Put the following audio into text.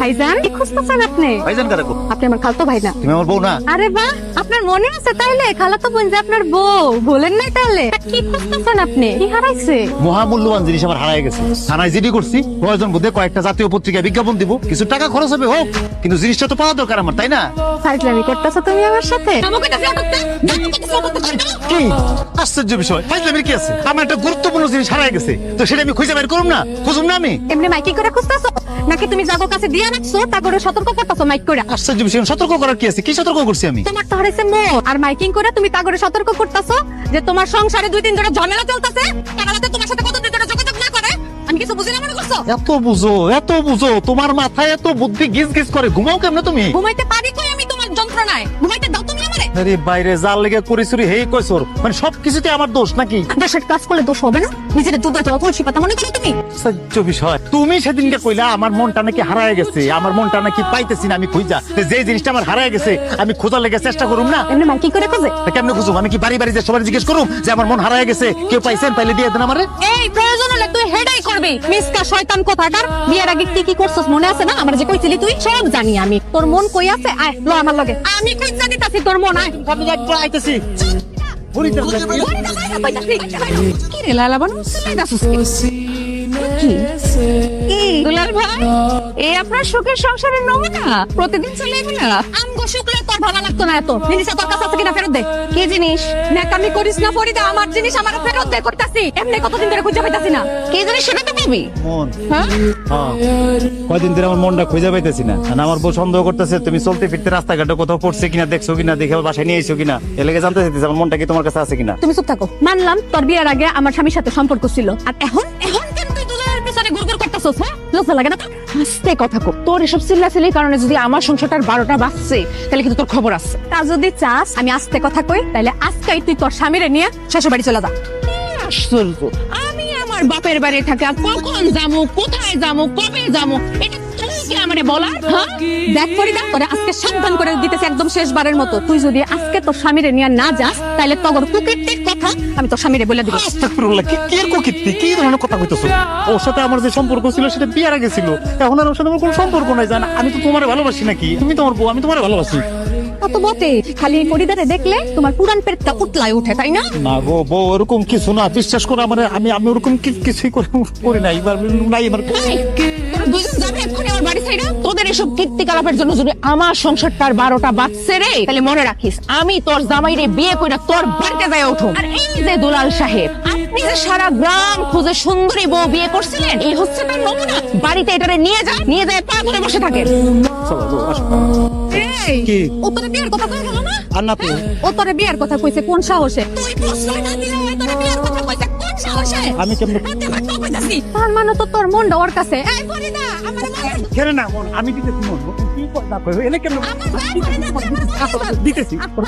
ভাইজান? কি খুঁজতেছেন আপনি? ভাইজান কারাকো আপনি আমার খালতো ভাই না তুমি আমার বউ না? আরে বাহ আপনার মনে আছে তাইলে? খালাতো বোন যে আপনার বউ। বলেন নাই কি খুঁজতেছেন আপনি? কি হারাইছে? মহামূল্যবান জিনিস আমার হারায় গেছে। থানায় জিডি করছি প্রয়োজন বোধে কয়েকটা জাতীয় পত্রিকায় বিজ্ঞাপন দিব। কিছু টাকা খরচ হবে হোক। কিন্তু জিনিসটা তো পাওয়া দরকার আমার তাই না? ফাইজলামি করতেছো তুমি আমার সাথে? কি? আশ্চর্য বিষয়। ফাইজলামির কি আছে? আমার একটা গুরুত্বপূর্ণ জিনিস হারায় গেছে। তো সেটা আমি খুঁজে বের করুম না? খুঁজুম না আমি? এমনি মাইকিং করে খুঁজতেছো? নাকি তুমি জাগো কাছে দিয়ে রাখছো তা করে সতর্ক করতেছো মাইক করে আশ্চর্য বিষয় সতর্ক করার কি আছে? কি সতর্ক করছি আমি? তোমার তো হারাইছে আর মাইকিং করে তুমি তা করে সতর্ক করতেছো যে তোমার সংসারে দুই তিন ঝামেলা চলতেছে তারা যাতে তোমার সাথে কতদিন ধরে যোগাযোগ না করে আমি কিছু বুঝি না মনে করছ? এত বুঝো এত বুঝো তোমার মাথায় এত বুদ্ধি গিজ গিজ করে। ঘুমাও কেমনে তুমি? ঘুমাইতে পারি কই আমি তোমার যন্ত্রণায়? ঘুমাইতে দাও তুমি আরে বাইরে জাল লেগে করিসুরি হেই কইছর মানে সবকিছুতে আমার দোষ নাকি? দেশের কাজ করলে দোষ হবে না? নিজের দুধ তো তুলসী পাতা মনে করো তুমি? আশ্চর্য বিষয়। তুমি সেদিনকে কইলা আমার মনটা নাকি হারায় গেছে আমার মনটা নাকি পাইতেছি না আমি খুঁজা। যে জিনিসটা আমার হারায় গেছে আমি খোঁজার লেগে চেষ্টা করুম না? এমনি মাইকিং করে খোঁজে? কেমনে খুঁজুম? আমি কি বাড়ি বাড়ি যে সবাই জিজ্ঞেস করুম যে আমার মন হারায় গেছে? কেউ পাইছেন পাইলে দিয়ে দেন আমারে। এই প্রয়োজন হলে তুই হেডাই করবি। মিসকা শয়তান কোথাকার? বিয়ের আগে কি কি করছস মনে আছে না? আমার যে কইছিলি তুই সব জানি আমি। তোর মন কই আছে? আয় ল আমার লগে। আমি কই জানি তাছি তোর মন আপনার সুখের সংসারের নমুনা? প্রতিদিন চলে এগুলা শুকলে তোর ভালো লাগতো না এত। জিনিসটা তোর কাছে আছে কিনা ফেরত দে। কি জিনিস? নাকামি করিস না ফরিদা। আমার জিনিস আমার ফেরত দে করতাছি। এমনি কতদিন ধরে খুঁজে পাইতাছি না। কি জিনিস সেটা তো পাবি মন। হ্যাঁ? হ্যাঁ। কয়দিন ধরে আমার মনটা খুঁজে পাইতেছি না। আর আমার বউ সন্দেহ করতেছে তুমি চলতে ফিরতে রাস্তাঘাটে কোথাও পড়ছে কিনা দেখছ কিনা দেখে বাসায় নিয়ে এসো কিনা? এলাকে জানতে চাইতেছে আমার মনটা কি তোমার কাছে আছে কিনা? তুমি চুপ থাকো। মানলাম তোর বিয়ের আগে আমার স্বামীর সাথে সম্পর্ক ছিল। আর এখন? এখন কেন তুই পিছনে ঘুরঘুর করতেছস হ্যাঁ? লজ্জা লাগে না তোর? আস্তে কথা কো। তোর এসব চিল্লাচিল্লির কারণে যদি আমার সংসারটার বারোটা বাজছে তাহলে কিন্তু তোর খবর আছে। তা যদি চাস আমি আস্তে কথা কই তাহলে আজকেই তুই তোর স্বামীরে নিয়ে শ্বশুর বাড়ি চলে যা। আশ্চর্য। আমি আমার বাপের বাড়ি থাকা কখন যামু কোথায় যামু কবে যামু এটা কি আমারে বলার হ্যাঁ? দেখ তোরে আজকে সাবধান করে দিতেছি একদম শেষবারের মতো। তুই যদি আজকে তোর স্বামীরে নিয়ে না যাস তাহলে তগর কুকিরটির কথা আমি তোর স্বামীরে বলে দিব। আস্তাগফিরুল্লাহ, কি কি কি ধরনের কথা কইতেছো? ওর সাথে আমার যে সম্পর্ক ছিল সেটা বিয়ার আগে ছিল। এখন আর ওর সাথে আমার কোনো সম্পর্ক নাই জান। আমি তো তোমার ভালোবাসি নাকি? তুমি তোমার বউ আমি তোমার ভালোবাসি। কত বটে খালি ফরিদারে দেখলে তোমার পুরান পেটটা উতলায় উঠে তাই না? না গো বউ ওরকম কিছু না। বিশ্বাস করো আমার আমি আমি ওরকম কি- কিছুই করে করি নাই এবার নাই এবার এসব কীর্তিকলাপের জন্য যদি আমার সংসারটার বারোটা বাজছে রে তাহলে মনে রাখিস আমি তোর জামাইরে বিয়ে করে তোর বাড়িতে যাই উঠো আর এই যে দুলাল সাহেব আপনি যে সারা গ্রাম খুঁজে সুন্দরী বউ বিয়ে করছিলেন এই হচ্ছে তার নমুনা। বাড়িতে এটারে নিয়ে যায় নিয়ে যায় পা ধরে বসে থাকেন। চলো, চলো, আসো। এই কি? ও তোরে বিয়ের কথা কই গেল না? আর না ও তোরে বিয়ের কথা কইছে কোন সাহসে? তুই প্রশ্রয় না দিলে তোরে বিয়ের কথা কইছে কোন সাহসে আমি কেমনে তার মানে তো তোর মন ওর কাছে। এই ফরিদা আমার কেন না মন? আমি দিতেছি মন। কি কথা কই এনে কেন আমার ভাই ফরিদা আমার মন দিতেছি। আমার